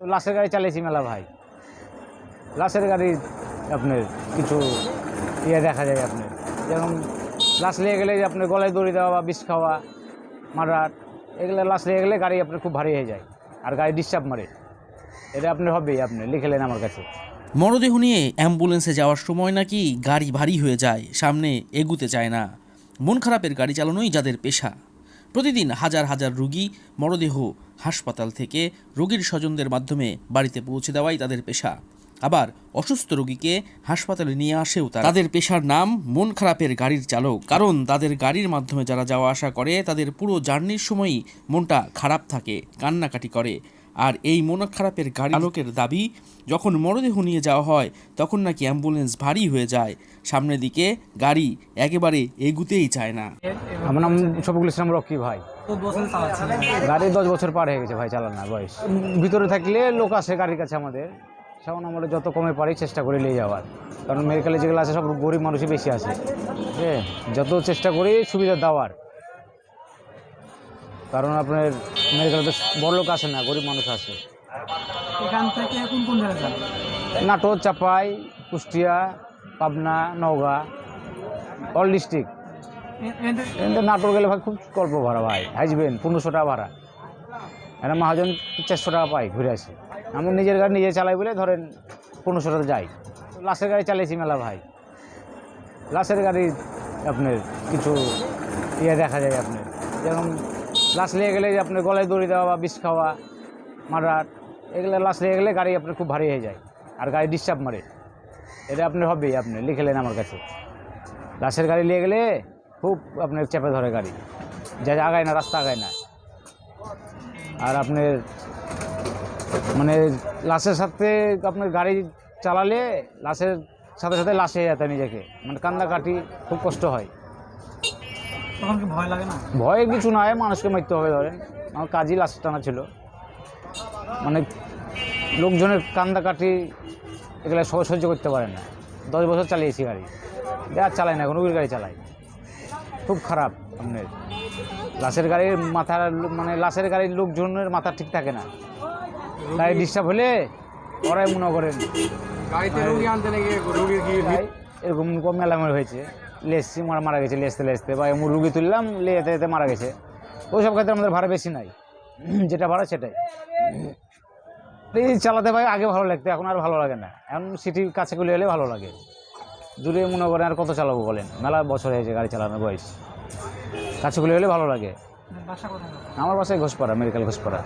তো লাশের গাড়ি চালিয়েছি মেলা ভাই। লাশের গাড়ি আপনার কিছু ইয়ে দেখা যায় আপনার। যেরকম লাশ নিয়ে গেলে আপনার গলায় দড়ি দেওয়া বা বিষ খাওয়া, মারার, এগুলো লাশ নিয়ে গেলে গাড়ি আপনার খুব ভারী হয়ে যায় আর গাড়ি ডিস্টার্ব মারে। এটা আপনার হবেই আপনি লিখে নেন আমার কাছে। মরদেহ নিয়ে অ্যাম্বুলেন্সে যাওয়ার সময় নাকি গাড়ি ভারী হয়ে যায়, সামনে এগুতে চায় না। মন খারাপের গাড়ি চালানোই যাদের পেশা। প্রতিদিন হাজার হাজার রুগী মরদেহ হাসপাতাল থেকে রোগীর স্বজনদের মাধ্যমে বাড়িতে পৌঁছে দেওয়াই তাদের পেশা। আবার অসুস্থ রোগীকে হাসপাতালে নিয়ে আসেও তারা। তাদের পেশার নাম মন খারাপের গাড়ির চালক। কারণ তাদের গাড়ির মাধ্যমে যারা যাওয়া আসা করে, তাদের পুরো জার্নির সময়ই মনটা খারাপ থাকে, কান্নাকাটি করে। আর এই মন খারাপের গাড়ি চালকের দাবি যখন মরদেহ নিয়ে যাওয়া হয় তখন নাকি অ্যাম্বুলেন্স ভারী হয়ে যায়। সামনের দিকে গাড়ি একেবারে এগুতেই চায় না। আমার নাম শফিকুল ইসলাম রকি ভাই। গাড়ি দশ বছর পার হয়ে গেছে ভাই চালানোর বয়স। ভিতরে থাকলে লোক আসে গাড়ির কাছে আমাদের। সেমন আমরা যত কমে পারি চেষ্টা করি নিয়ে যাওয়ার। কারণ মেডিকেলে যেগুলো আছে সব গরিব মানুষই বেশি আছে। হ্যাঁ যত চেষ্টা করি সুবিধা দেওয়ার। কারণ আপনার মেডিকেলে তো বড় লোক আসে না গরিব মানুষ আসে। এখান থেকে কোন কোন জায়গায় নাটোর চাপাই কুষ্টিয়া পাবনা নওগাঁ অল ডিস্ট্রিক্ট নাটোর গেলে ভাই খুব অল্প ভাড়া ভাই। হাসবেন পনেরোশো টাকা ভাড়া। এরা মহাজন চারশো টাকা পাই ঘুরে আসি। আমি নিজের গাড়ি নিজে চালাই বলে ধরেন পনেরোশো টাকা যাই লাশের গাড়ি চালিয়েছি মেলা ভাই। লাশের গাড়ি আপনার কিছু ইয়ে দেখা যায় আপনার। যেরকম লাশ নিয়ে গেলে যে আপনার গলায় দড়ি দেওয়া বা বিষ খাওয়া, মারার, এগুলো লাশ নিয়ে গেলে গাড়ি আপনার খুব ভারী হয়ে যায় আর গাড়ি ডিস্টার্ব মারে। এটা আপনার হবেই, আপনি লিখে নেন আমার কাছে। লাশের গাড়ি নিয়ে গেলে খুব আপনার চেপে ধরে গাড়ি। যা যা আগায় না, রাস্তা আগায় না। আর আপনার মানে লাশের সাথে আপনার গাড়ি চালালে লাশের সাথে সাথে লাশে যেতে নিজেকে। মানে কান্নাকাটি খুব কষ্ট হয়। তখন কি ভয় লাগে না? ভয় কিছু নয় মানুষকে মারতে হবে ধরেন। আমার কাজই লাশ টানা ছিল। মানে লোকজনের কান্দাকাটি এগুলো সহ সহ্য করতে পারে না। দশ বছর চালিয়েছি গাড়ি। আর চালাই না এখন উইল গাড়ি চালাই খুব খারাপ আপনার লাশের গাড়ির মাথার মানে লাশের গাড়ির লোকজনের মাথা ঠিক থাকে না। গাড়ি ডিস্টার্ব হলে ওরাই মনে করেন তাই এরকম কম মেলামেলা হয়েছে। লেসছি মারা মারা গেছে, লেসতে লেসতে। বা এমন রুগী তুললাম, লেতে যেতে মারা গেছে। ওই সব ক্ষেত্রে আমাদের ভাড়া বেশি নাই। যেটা ভাড়া সেটাই। এই চালাতে ভাই আগে ভালো লাগতো, এখন আর ভালো লাগে না। এখন সিটির কাছে গুলি এলে ভালো লাগে। দূরে মনে করেন আর কত চালাবো বলেন? মেলা বছর হয়েছে গাড়ি চালানোর বয়স। কাছে গুলি হলে ভালো লাগে। আমার বাসায় ঘোষপাড়া, মেডিকেল ঘোষপাড়া।